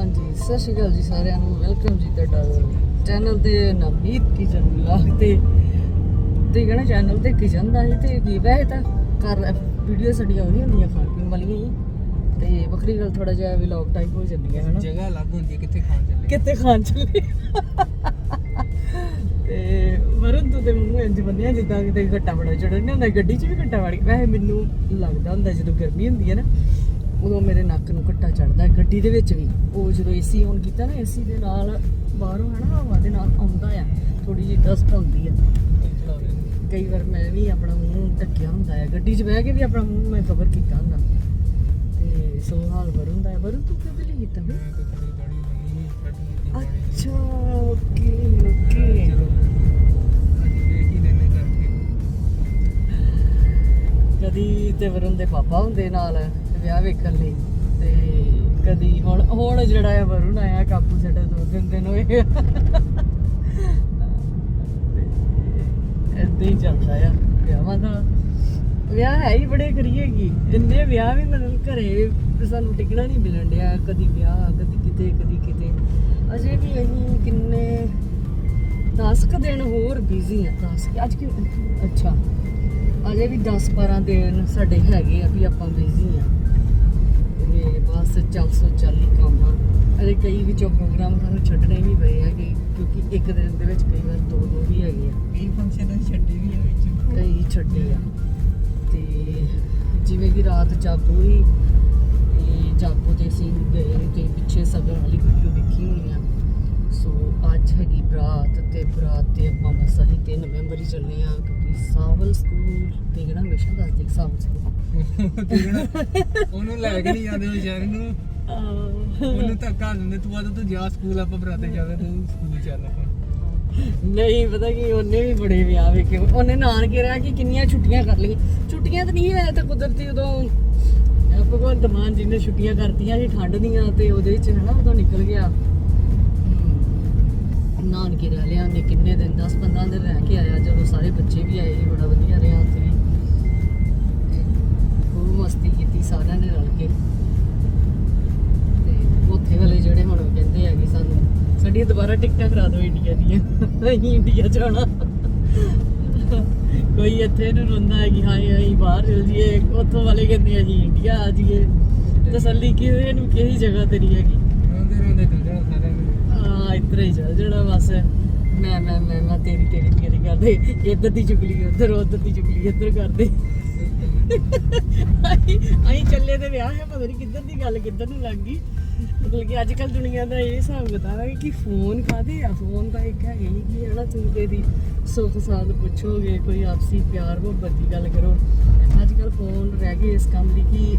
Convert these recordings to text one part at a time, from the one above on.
ਹਾਂਜੀ ਸਤਿ ਸ਼੍ਰੀ ਅਕਾਲ ਜੀ ਸਾਰਿਆਂ ਨੂੰ ਵੈਲਕਮ ਜੀ ਤੁਹਾਡਾ ਚੈਨਲ ਤੇ ਨਵਨੀਤ ਕਿਚਨ ਵਲੌਗ ਤੇ। ਤੇ ਕਹਣਾ ਚੈਨਲ ਤੇ ਕਿਚਨ ਦਾ ਹੀ ਤੇ ਕੀ ਵੈਸੇ ਤਾਂ ਕਰ ਵੀਡੀਓ ਸਾਡੀਆਂ ਉਹੀ ਹੁੰਦੀਆਂ ਖਾਣ ਪੀਣ ਵਾਲੀਆਂ ਹੀ। ਤੇ ਵੱਖਰੀ ਗੱਲ ਥੋੜਾ ਜਿਹਾ ਵਲੌਗ ਟਾਈਪ ਹੋ ਜਾਂਦੀਆਂ ਹਨਾ? ਜਗ੍ਹਾ ਅਲੱਗ ਹੁੰਦੀ ਹੈ ਕਿੱਥੇ ਖਾਣ ਚੱਲੇ। ਕਿੱਥੇ ਖਾਣ ਚੱਲੇ? ਤੇ ਵਰਨ ਤੋਂ ਤੇ ਮੂੰਹ ਇੰਜ ਬੰਨਿਆ ਜਿੱਦਾਂ ਕਿਤੇ ਘੱਟਾ ਬੜਾ ਚੜਨ ਹੁੰਦਾ ਗੱਡੀ 'ਚ ਵੀ ਘੱਟਾ ਵੜ ਵੈਸੇ ਮੈਨੂੰ ਲੱਗਦਾ ਹੁੰਦਾ ਜਦੋਂ ਗਰਮੀ ਹੁੰਦੀ ਹੈ ਨਾ ਉਦੋਂ ਮੇਰੇ ਨੱਕ ਨੂੰ ਘੱਟਾ ਚੜਦਾ, ਗੱਡੀ ਦੇ ਵਿੱਚ ਵੀ। ਉਹ ਜਦੋਂ ਏਸੀ ਔਨ ਕੀਤਾ ਨਾ ਏਸੀ ਦੇ ਨਾਲ ਬਾਹਰੋਂ ਹਨਾ, ਹਵਾ ਦੇ ਨਾਲ ਆਉਂਦਾ ਆ ਥੋੜੀ ਜਿਹੀ ਡਸਟ ਆਉਂਦੀ ਆ। ਕਈ ਵਾਰ ਮੈਂ ਵੀ ਆਪਣਾ ਮੂੰਹ ਢੱਕਿਆ ਹੁੰਦਾ ਹੈ ਗੱਡੀ 'ਚ ਬਹਿ ਕੇ ਵੀ ਆਪਣਾ ਮੂੰਹ ਮੈਂ ਕਵਰ ਕੀਤਾ ਹੁੰਦਾ। ਤੇ ਸੋ ਹਾਲ ਵਰੁੰ ਦਾ ਵਰੁਣ, ਤੂੰ ਕਦੇ ਲਈ ਕੀਤਾ ਮੈਂ ਅੱਛਾ, ਓਕੇ ਓਕੇ। ਕਦੀ ਤੇ ਵਰੁਣ ਦੇ ਪਾਪਾ ਹੁੰਦੇ ਨਾਲ? ਵਿਆਹ ਵੇਖਣ ਲਈ। ਤੇ ਕਦੀ ਹੁਣ ਹੁਣ ਜਿਹੜਾ ਆ ਵਰੁਣ ਆਇਆ ਕਾਪੂ ਸਾਡੇ ਦੋ ਦਿਨ ਦਿਨ ਹੋਏ। ਏਦਾਂ ਹੀ ਚੱਲਦਾ ਆ ਵਿਆਹਾਂ ਦਾ। ਵਿਆਹ ਹੈ ਹੀ ਬੜੇ ਕਰੀਏ ਕੀ। ਇੰਨੇ ਵਿਆਹ ਵੀ ਮਤਲਬ ਘਰੇ ਸਾਨੂੰ ਟਿਕਣਾ ਨਹੀਂ ਮਿਲਣ ਡਿਆ, ਕਦੀ ਵਿਆਹ, ਕਦੀ ਕਿਤੇ ਕਦੀ ਕਿਤੇ। ਅਜੇ ਵੀ ਅਸੀਂ ਕਿੰਨੇ 10 ਕੁ ਦਿਨ ਹੋਰ ਬਿਜ਼ੀ ਆ 10 ਅੱਜ ਕਿ ਅੱਛਾ। ਅਜੇ ਵੀ 10 12 ਦਿਨ ਸਾਡੇ ਹੈਗੇ ਆ ਵੀ ਆਪਾਂ ਬਿਜ਼ੀ ਆ। ਤੇ ਬਸ ਚੱਲ ਸੋ ਚੱਲ ਹੀ ਕੰਮ ਆ। ਅਜੇ ਕਈ ਵਿੱਚੋਂ ਪ੍ਰੋਗਰਾਮ ਸਾਨੂੰ ਛੱਡਣੇ ਵੀ ਪਏ ਆ ਕਿ ਕਿਉਂਕਿ ਇੱਕ ਦਿਨ ਦੇ ਵਿੱਚ ਕਈ ਵਾਰ ਦੋ ਦੋ ਵੀ ਹੈਗੇ ਆ। ਕਈ ਫੰਕਸ਼ਨ ਛੱਡੇ ਵੀ ਆ ਵਿੱਚ। ਕਈ ਛੱਡੇ ਆ। ਤੇ ਜਿਵੇਂ ਕਿ ਰਾਤ ਜਾਗੋ ਹੀ ਤੇ ਜਾਗੋ ਤੇ ਅਸੀਂ ਗਏ ਤੇ ਪਿੱਛੇ ਸਗਨ ਵਾਲੀ ਵੀਡੀਓ ਵੇਖੀ ਹੋਣੀ ਆ। ਸੋ ਅੱਜ ਹੈਗੀ ਬਰਾਤ ਤੇ ਬਰਾਤ ਤੇ ਆਪਾਂ ਬਸ ਅਸੀਂ ਤਿੰਨ ਮੈਂਬਰ ਹੀ ਚੱਲੇ ਆ ਕਿਉਂਕਿ ਸਾਵਲ ਸਕੂਲ ਜਿਹੜਾ ਹਮੇਸ਼ਾ ਦੱਸਦੇ ਸਾਵਲ ਸਕੂਲ ਦੇਖਣਾ ਲੈ ਕੇ ਨਹੀਂ ਜਾਂਦੇ ਵਿਚਾਰੇ ਨੂੰ। ਆਹ, ਉਹਨੂੰ ਧੱਕਾ ਦਿੰਦੇ ਤੂੰ ਆ ਤੂੰ ਜਾ ਸਕੂਲ ਆਪਾਂ ਬਰਾਤੇ ਜਾਵੇ ਤੂੰ ਸਕੂਲ ਚੱਲ ਆਪਾਂ। ਨਹੀਂ ਪਤਾ ਕੀ ਉਹਨੇ ਵੀ ਬੜੇ ਵਿਆਹ ਵੇਖੇ। ਉਹਨੇ ਨਾਨਕੇ ਰਹਿ ਕੇ ਕਿੰਨੀਆਂ ਛੁੱਟੀਆਂ ਕਰ ਲਈ ਛੁੱਟੀਆਂ ਤਾਂ ਨਹੀਂ ਹੋਇਆ ਤਾਂ ਕੁਦਰਤੀ ਉਦੋਂ ਭਗਵੰਤ ਮਾਨ ਜੀ ਨੇ ਛੁੱਟੀਆਂ ਕਰਤੀਆਂ ਸੀ ਠੰਡ ਦੀਆਂ ਤੇ ਉਹਦੇ ਵਿੱਚ ਹਨਾ ਉਦੋਂ ਨਿਕਲ ਗਿਆ। ਨਾਨਕੇ ਰਹਿ ਲਿਆ ਉਹਨੇ ਕਿੰਨੇ ਦਿਨ 10 15 ਦਿਨ ਰਹਿ ਕੇ ਆਇਆ ਜਦੋਂ ਸਾਰੇ ਬੱਚੇ ਵੀ ਆਏ। ਦੁਬਾਰਾ ਟਿਕਟਾਂ ਕਰਾ ਦਿਓ ਇੰਡੀਆ ਦੀਆਂ। ਅਸੀਂ ਇੰਡੀਆ ਜਾਣਾ ਕੋਈ ਇੱਥੇ ਨੂੰ ਰੋਂਦਾ ਹੈ ਕਿ ਹਾਏ ਅਸੀਂ ਬਾਹਰ ਚਲ ਜੀਏ ਉੱਥੋਂ ਵਾਲੇ ਕਹਿੰਦੇ ਆ ਜੀ ਇੰਡੀਆ ਆ ਜੀਏ ਤਸੱਲੀ ਕਿਸੇ ਨੂੰ ਕਿਹੜੀ ਜਗ੍ਹਾ ਤੇ ਨਹੀਂ ਹੈਗੀ? ਰੋਂਦੇ ਰੋਂਦੇ ਚੱਲ ਜਾਣਾ ਸਾਰਿਆਂ ਨੇ। ਆ ਇੱਧਰ ਹੀ ਚੱਲ ਜਿਹੜਾ ਬਸ। ਮੈਂ ਮੈਂ ਮੈਂ ਮੈਂ ਤੇਰੀ ਤੇਰੀ ਤੇਰੀ ਕਰਦੇ। ਇੱਧਰ ਦੀ ਚੁਗਲੀ ਉੱਧਰ ਉੱਧਰ ਦੀ ਚੁਗਲੀ ਇੱਧਰ ਕਰਦੇ। ਅਸੀਂ ਅਸੀਂ ਚੱਲੇ ਤੇ ਵਿਆਹ ਹੈ ਪਤਾ ਨਹੀਂ ਕਿੱਧਰ ਦੀ ਗੱਲ ਕਿੱਧਰ ਨੂੰ ਲੱਗ ਗਈ। ਮਤਲਬ ਕਿ ਅੱਜ ਕੱਲ ਦੁਨੀਆ ਦਾ ਇਹ ਹਿਸਾਬ ਕਿਤਾਬ ਹੈ ਕਿ ਫੋਨ ਕਾਦੇ ਆ? ਫੋਨ ਤਾਂ ਇੱਕ ਹੈਗੇ ਹੀ ਕਿ ਹਨਾ ਤੁਸੀਂ ਕਿਹਦੀ ਸੁੱਖ ਸਾਧ ਪੁੱਛੋਗੇ, ਕੋਈ ਆਪਸੀ ਪਿਆਰ ਮੁਹੱਬਤ ਦੀ ਗੱਲ ਕਰੋ। ਅੱਜ ਕੱਲ ਫੋਨ ਰਹਿ ਗਏ ਇਸ ਕੰਮ ਲਈ ਕਿ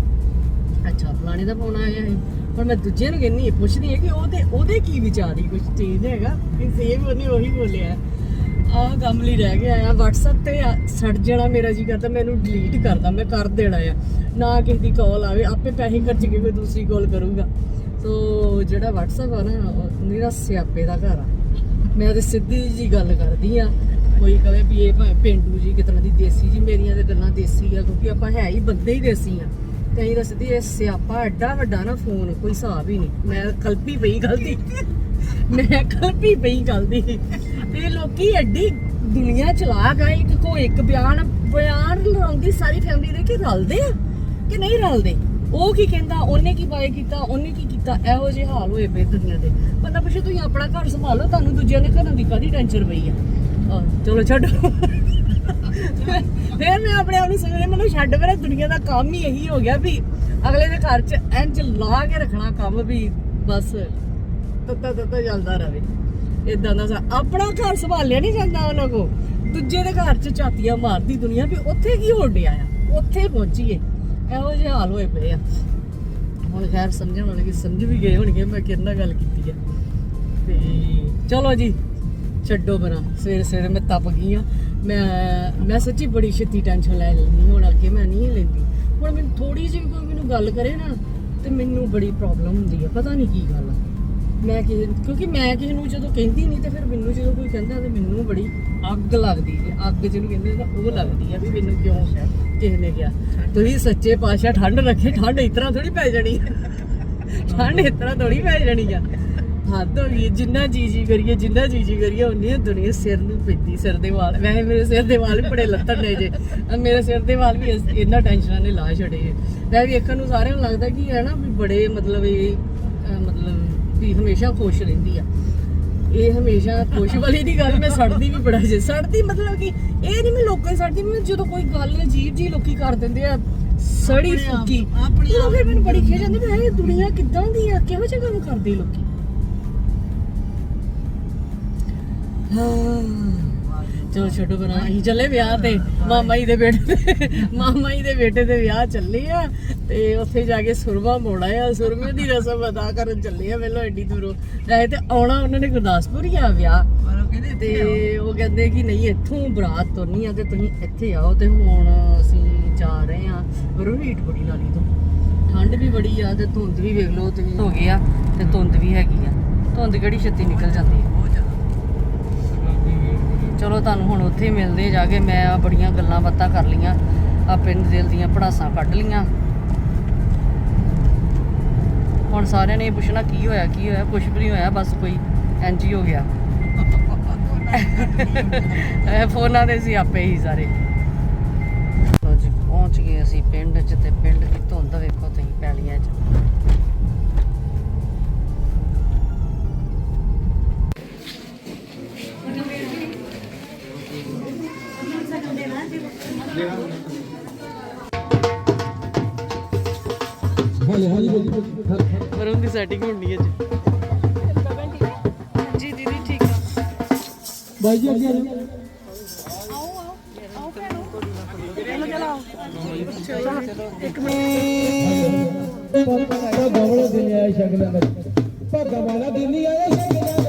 ਅੱਛਾ, ਫਲਾਣੇ ਦਾ ਫੋਨ ਆਇਆ ਹੈ ਪਰ ਮੈਂ ਦੂਜੇ ਨੂੰ ਕਹਿੰਨੀ ਇਹ ਪੁੱਛਦੀ ਹੈ ਕਿ ਉਹਦੇ ਉਹਦੇ ਕੀ ਵਿਚਾਰ ਹੀ ਕੁਝ ਚੇਂਜ ਹੈਗਾ? ਕਿ ਸੇਮ ਉਹਨੇ ਉਹੀ ਬੋਲਿਆ। ਆਹ ਕੰਮ ਲਈ ਰਹਿ ਗਿਆ ਆ। WhatsApp ਤੇ ਸੜ ਜਾਣਾ ਮੇਰਾ ਜੀ ਕਰਦਾ, ਮੈਨੂੰ ਡਿਲੀਟ ਕਰਦਾ, ਮੈਂ ਕਰ ਦੇਣਾ ਆ। ਨਾ ਕਿਸੇ ਦੀ ਕਾਲ ਆਵੇ, ਆਪੇ ਪੈਸੇ ਖਰਚ ਕੇ ਕੋਈ ਦੂਸਰੀ ਕਾਲ ਕਰੂਗਾ। ਸੋ ਜਿਹੜਾ WhatsApp ਆ ਨਾ, ਉਹ ਮੇਰਾ ਸਿਆਪੇ ਦਾ ਘਰ ਆ। ਮੈਂ ਤੇ ਸਿੱਧੀ ਜੀ ਗੱਲ ਕਰਦੀ ਆ। ਕੋਈ ਕਵੇ ਵੀ ਇਹ ਭਾਵੇਂ ਪਿੰਡੂ ਜੀ ਕਿਤਨਾ ਦੀ ਦੇਸੀ ਜੀ, ਮੇਰੀਆਂ ਤੇ ਗੱਲਾਂ ਦੇਸੀ ਆ, ਕਿਉਂਕਿ ਆਪਾਂ ਹੈ ਹੀ ਬੰਦੇ ਹੀ ਦੇਸੀ ਆ। ਤੇ ਅਸੀਂ ਤਾਂ ਸਿੱਧੀ ਇਹ ਸਿਆਪਾ ਐਡਾ ਵੱਡਾ ਨਾ ਫੋਨ, ਕੋਈ ਹਿਸਾਬ ਹੀ ਨਹੀਂ। ਮੈਂ ਕਲਪੀ ਪਈ ਗੱਲ ਦੀ ਮੈਂ ਕਲਪੀ ਪਈ ਗਲਤੀ। ਤੇ ਲੋਕੀ ਐਡੀ ਦੁਨੀਆ ਚਲਾ ਗਏ ਇੱਕ ਕੋ ਇੱਕ ਬਿਆਨ ਬਿਆਨ ਲਾਉਂਦੀ ਸਾਰੀ ਫੈਮਿਲੀ ਦੇ ਕਿ ਰਲਦੇ ਆ ਕਿ ਨਹੀਂ ਰਲਦੇ? ਉਹ ਕੀ ਕਹਿੰਦਾ, ਉਹਨੇ ਕੀ ਬਾਏ ਕੀਤਾ, ਉਹਨੇ ਕੀ ਕੀਤਾ? ਇਹੋ ਜਿਹੇ ਹਾਲ ਹੋਏ ਪਏ ਦੁਨੀਆ ਦੇ। ਬੰਦਾ ਪੁੱਛੇ, ਤੁਸੀਂ ਆਪਣਾ ਘਰ ਸੰਭਾਲੋ, ਤੁਹਾਨੂੰ ਦੂਜਿਆਂ ਦੇ ਘਰਾਂ ਦੀ ਕਾਦੀ ਟੈਨਸ਼ਨ ਪਈ ਆ? ਚਲੋ ਛੱਡੋ। ਫਿਰ ਮੈਂ ਆਪਣੇ ਆਪ ਨੂੰ ਸਮਝਿਆ ਮੈਨੂੰ ਛੱਡ ਮੇਰੇ ਦੁਨੀਆ ਦਾ ਕੰਮ ਹੀ ਇਹੀ ਹੋ ਗਿਆ ਵੀ ਅਗਲੇ ਦੇ ਘਰ 'ਚ ਇੰਜ ਲਾ ਕੇ ਰੱਖਣਾ ਕੰਮ ਵੀ ਬਸ ਤੱਤਾ ਤੱਤਾ ਚੱਲਦਾ ਰਹੇ। ਇਦਾਂ ਦਾ ਆਪਣਾ ਘਰ ਸੰਭਾਲਿਆ ਨਹੀਂ ਜਾਂਦਾ ਉਹਨਾਂ ਕੋ ਦੂਜੇ ਦੇ ਘਰ 'ਚ ਝਾਤੀਆਂ ਮਾਰਦੀ ਦੁਨੀਆ ਵੀ ਉੱਥੇ ਕੀ ਹੋਣ ਡਿਆ ਆ? ਉੱਥੇ ਪਹੁੰਚੀਏ। ਇਹੋ ਜਿਹੇ ਹਾਲ ਹੋਏ ਪਏ ਆ। ਹੁਣ ਖੈਰ ਸਮਝਣ ਵਾਲੇ ਕਿ ਸਮਝ ਵੀ ਗਏ ਹੋਣਗੇ, ਮੈਂ ਕਿੰਨਾ ਗੱਲ ਕੀਤੀ ਆ। ਤੇ ਚਲੋ ਜੀ, ਛੱਡੋ ਬਣਾ ਸਵੇਰੇ ਸਵੇਰੇ ਮੈਂ ਤਪ ਗਈ ਆ। ਮੈਂ ਮੈਂ ਸੱਚੀ ਬੜੀ ਛੇਤੀ ਟੈਨਸ਼ਨ ਲੈ ਲੈਂਦੀ ਹੁਣ ਅੱਗੇ ਮੈਂ ਨਹੀਂ ਲੈਂਦੀ। ਹੁਣ ਮੈਨੂੰ ਥੋੜੀ ਜਿਹੀ ਕੋਈ ਮੈਨੂੰ ਗੱਲ ਕਰੇ ਨਾ, ਤੇ ਮੈਨੂੰ ਬੜੀ ਪ੍ਰੋਬਲਮ ਹੁੰਦੀ ਆ। ਪਤਾ ਨਹੀਂ ਕੀ ਗੱਲ ਆ। ਮੈਂ ਕਿਸੇ ਕਿਉਂਕਿ ਮੈਂ ਕਿਸੇ ਨੂੰ ਜਦੋਂ ਕਹਿੰਦੀ ਨਹੀਂ ਤੇ ਫਿਰ ਮੈਨੂੰ ਜਦੋਂ ਕੋਈ ਕਹਿੰਦਾ ਤੇ ਮੈਨੂੰ ਬੜੀ ਅੱਗ ਲੱਗਦੀ ਹੈ। ਅੱਗ ਜਿਹਨੂੰ ਕਹਿੰਦੇ ਨਾ, ਉਹ ਲੱਗਦੀ ਆ ਵੀ ਮੈਨੂੰ ਕਿਉਂ ਕਿਸੇ ਨੇ ਕਿਹਾ। ਤੁਸੀਂ ਸੱਚੇ ਪਾਤਸ਼ਾਹ ਠੰਡ ਰੱਖੇ, ਠੰਡ ਇਸ ਤਰ੍ਹਾਂ ਥੋੜੀ ਪੈ ਜਾਣੀ ਠੰਡ ਇਤਨਾ ਥੋੜੀ ਪੈ ਜਾਣੀ ਆ। ਹੱਦ ਹੋ ਗਈ, ਜਿੰਨਾ ਜੀ ਜੀ ਕਰੀਏ, ਜਿੰਨਾ ਜੀ ਜੀ ਕਰੀਏ ਉਨੀ ਦੁਨੀਆ ਸਿਰ ਨੂੰ ਪੈਂਦੀ, ਸਿਰ ਦੇ ਵਾਲ। ਵੈਸੇ ਮੇਰੇ ਸਿਰ ਦੇ ਵਾਲ ਵੀ ਬੜੇ ਲੱਤਰ ਨੇ ਜੇ। ਮੇਰੇ ਸਿਰ ਦੇ ਵਾਲ ਵੀ ਇਸ- ਇਹਨਾਂ ਟੈਨਸ਼ਨਾਂ ਨੇ ਲਾ ਛੜੇ ਮੈਂ ਵੇਖਣ ਨੂੰ ਸਾਰਿਆਂ ਨੂੰ ਲੱਗਦਾ ਕਿ ਹੈ ਨਾ ਵੀ ਬੜੇ ਮਤਲਬ ਇਹ ਮਤਲਬ ਵੀ ਹਮੇਸ਼ਾ ਖੁਸ਼ ਰਹਿੰਦੀ ਆ। ਇਹ ਹਮੇਸ਼ਾ ਖੁਸ਼ ਵਾਲੀ ਦੀ ਗੱਲ ਮੈਂ ਸੜਦੀ ਵੀ ਬੜਾ ਜੇ। ਸੜਦੀ ਮਤਲਬ ਕਿ ਇਹ ਨਹੀਂ ਮੈਂ ਲੋਕਾਂ ਦੀ ਸੜਦੀ ਮੈਂ ਜਦੋਂ ਕੋਈ ਗੱਲ ਅਜੀਬ ਜੀ ਲੋਕੀ ਕਰ ਦਿੰਦੇ ਆ ਸੜੀ ਫੁੱਕੀ ਆਪਣੇ ਉਹ ਆਪ ਫਿਰ ਮੈਨੂੰ ਬੜੀ ਖੇਜ ਜਾਂਦੀ ਵੀ ਇਹ ਦੁਨੀਆ ਕਿੱਦਾਂ ਦੀ ਆ? ਕਿਹੋ ਜਿਹੇ ਕੰਮ ਕਰਦੇ ਲੋਕੀ? ਚਲੋ ਛੋਟੋ ਬਣਾ ਅਸੀਂ ਚੱਲੇ ਵਿਆਹ ਤੇ। ਮਾਮਾ ਜੀ ਦੇ ਬੇਟੇ ਦੇ ਮਾਮਾ ਜੀ ਦੇ ਬੇਟੇ ਦੇ ਵਿਆਹ ਚੱਲੇ ਆ। ਤੇ ਉੱਥੇ ਜਾ ਕੇ ਸੁਰਮਾ ਮੋੜਾ ਆ। ਸੁਰਮੇ ਦੀ ਰਸਮ ਅਦਾ ਕਰਨ ਚੱਲੇ ਆ ਵੇਲੋ ਐਡੀ ਦੂਰੋਂ। ਵੈਸੇ ਤੇ ਆਉਣਾ ਉਹਨਾਂ ਨੇ ਗੁਰਦਾਸਪੁਰ ਹੀ ਆ ਵਿਆਹ। ਪਰ ਤੇ ਉਹ ਕਹਿੰਦੇ ਕਿ ਨਹੀਂ ਇੱਥੋਂ ਬਰਾਤ ਤੁਰਨੀ ਆ ਤੇ ਤੁਸੀਂ ਇੱਥੇ ਆਓ ਤੇ ਹੁਣ ਅਸੀਂ ਜਾ ਰਹੇ ਆ ਰੋਹੀਟ ਬੜੀ ਲਾਲੀ ਤੋਂ। ਠੰਡ ਵੀ ਬੜੀ ਆ ਤੇ ਧੁੰਦ ਵੀ ਵੇਖ ਲਓ ਤੁਸੀਂ। ਹੋ ਗਿਆ ਤੇ ਧੁੰਦ ਵੀ ਹੈਗੀ ਆ। ਧੁੰਦ ਕਿਹੜੀ ਛੇਤੀ ਨਿਕਲ ਜਾਂਦੀ ਜ਼ਿਆਦਾ ਚਲੋ ਤੁਹਾਨੂੰ ਹੁਣ ਉੱਥੇ ਮਿਲਦੇ ਜਾ ਕੇ ਮੈਂ ਆਹ ਬੜੀਆਂ ਗੱਲਾਂ ਬਾਤਾਂ ਕਰ ਲੀਆਂ ਆ ਪਿੰਡ ਦਿਲ ਦੀਆਂ ਪੜਾਸਾਂ ਕੱਢ ਲੀਆਂ ਹੁਣ ਸਾਰਿਆਂ ਨੇ ਇਹ ਪੁੱਛਣਾ, ਕੀ ਹੋਇਆ ਕੀ ਹੋਇਆ? ਕੁਝ ਵੀ ਨਹੀਂ ਹੋਇਆ, ਬਸ ਕੋਈ ਇੰਜ ਹੀ ਹੋ ਗਿਆ। ਇਹ ਫੋਨਾਂ ਦੇ ਸੀ ਆਪੇ ਹੀ ਸਾਰੇ। ਲਓ ਜੀ, ਪਹੁੰਚ ਗਏ ਅਸੀਂ ਪਿੰਡ 'ਚ ਤੇ ਪਿੰਡ ਦੀ ਧੁੰਦ ਵੇਖੋ ਤੁਸੀਂ, ਪੈਲੀਆਂ 'ਚ। ਵਰੁਣ ਦੀ ਸੈਟਿੰਗ ਹੋਣੀ ਹੈ ਜੀ। ਜੀ ਦੀਦੀ ਠੀਕ ਆ। ਬਾਈ ਜੀ ਅੱਗੇ ਆ ਜਾਓ। ਭਾਗਾ ਵਾਲਾ ਦਿਨ ਆਇਆ ਸ਼ਗਨਾਂ ਦਾ। ਭਾਗਾ ਵਾਲਾ ਦਿਨ ਹੀ ਆਇਆ ਸ਼ਗਨਾਂ ਦਾ।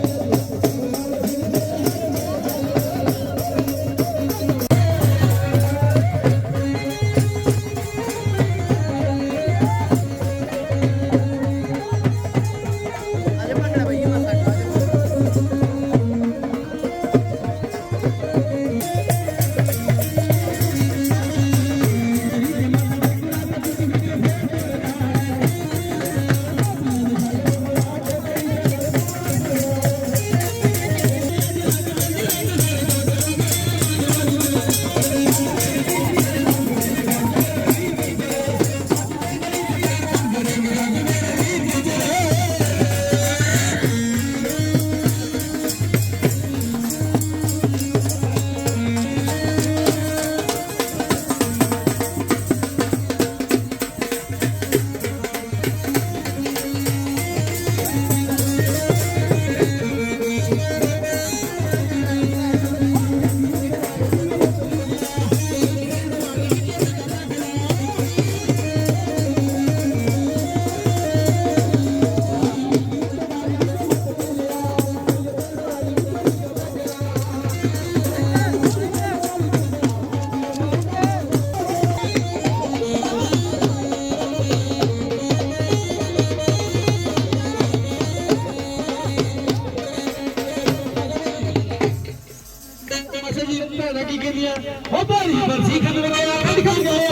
ਜੀ ਭੈਣਾਂ ਕੀ ਕਹਿੰਦੀਆਂ? ਉਹ ਭਾਰੀ ਬਰਸੀ ਖੰਡ ਗਿਆ ਕੱਢ ਕੇ ਗਿਆ